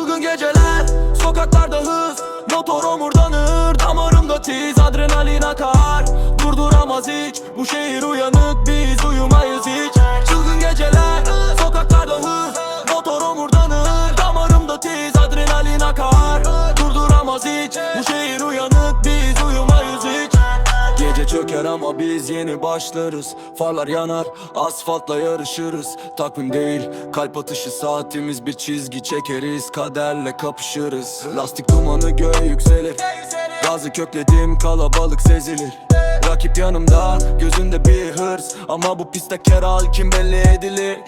geceler Sokaklarda hız Motor omurdanır Damarımda tiz Adrenalin akar. Durduramaz hiç Bu şehir uyanık çöker ama biz yeni başlarız. Farlar yanar, asfaltla yarışırız. Takvim değil, kalp atışı. Saatimiz Bir çizgi çekeriz, kaderle kapışırız. Lastik dumanı göğe yükselir. Gazı kökledim, kalabalık sezilir. Rakip yanımda, gözünde bir hırs. Ama bu pistte keral kim belli edilir?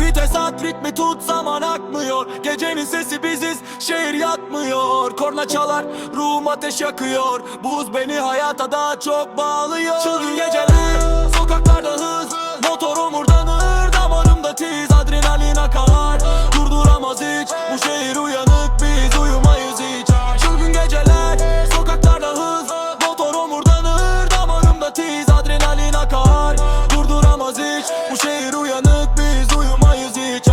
Vites at ritmi tut zaman akmıyor. Gecenin sesi biziz şehir yatmıyor Korna çalar ruhum ateş yakıyor. Buz beni hayata daha çok bağlıyor. Çılgın geceler sokaklarda hız. Motor omurdanır damarımda tiz. Adrenalin akar. Durduramaz hiç. Bu şehir uyanık biz uyumayız hiç. Çılgın geceler sokaklarda hız. Motor omurdanır damarımda tiz. Adrenalin akar. Durduramaz hiç. Bu şehir uyanık biz uyumayız hiç.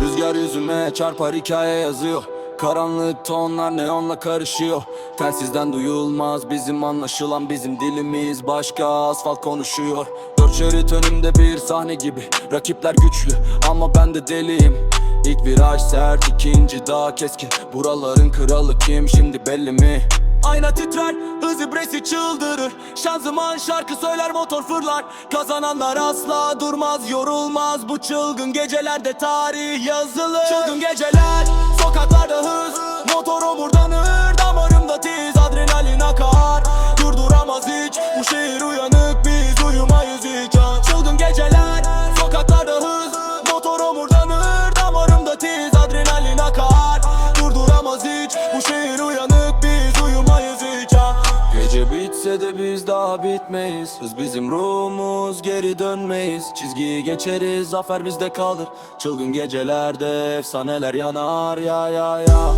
Rüzgar yüzüme çarpar hikaye yazıyor Karanlık tonlar neonla karışıyor. Telsizden duyulmaz bizim anlaşılan bizim dilimiz. Başka asfalt konuşuyor. Dört şerit önümde bir sahne gibi. Rakipler güçlü ama ben de deliyim. İlk viraj sert ikinci daha keskin. Buraların kralı kim şimdi belli mi? Ayna titrer, hız ibresi çıldırır. Şanzıman şarkı söyler motor fırlar. Kazananlar asla durmaz yorulmaz. Bu çılgın gecelerde tarih yazılır. Çılgın geceler, Gece bitse de biz daha bitmeyiz. Hız bizim ruhumuz geri dönmeyiz. Çizgiyi geçeriz zafer bizde kalır. Çılgın gecelerde efsaneler yanar ya ya ya